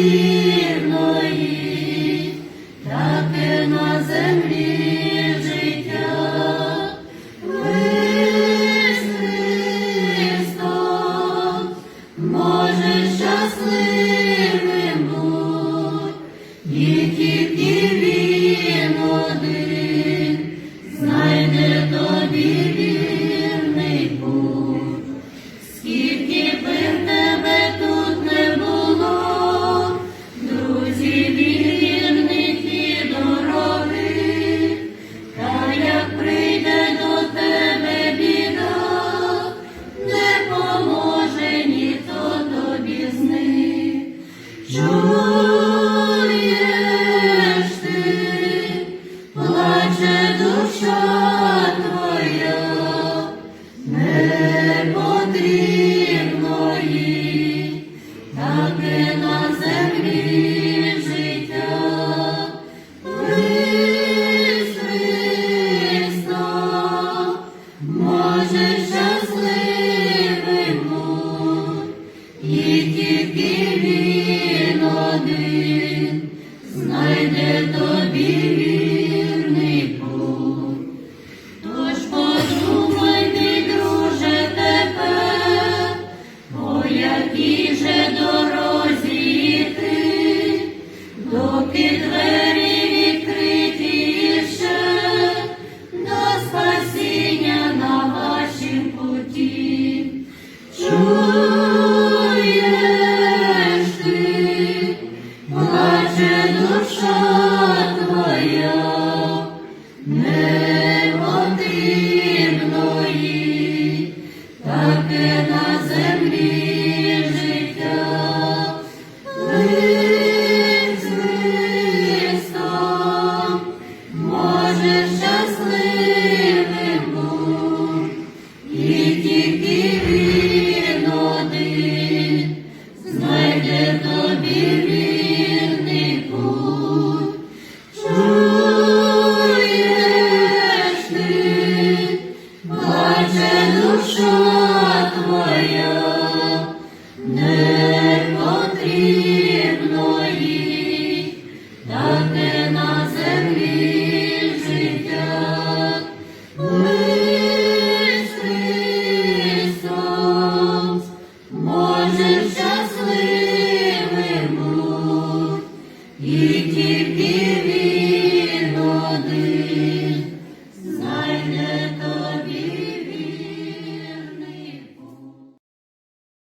you. може щасливим і тільки він один знайде тобі вірний путь. Тож подумай, ти, друже, тепер, о який же душа не потрібної, таке на землі життя.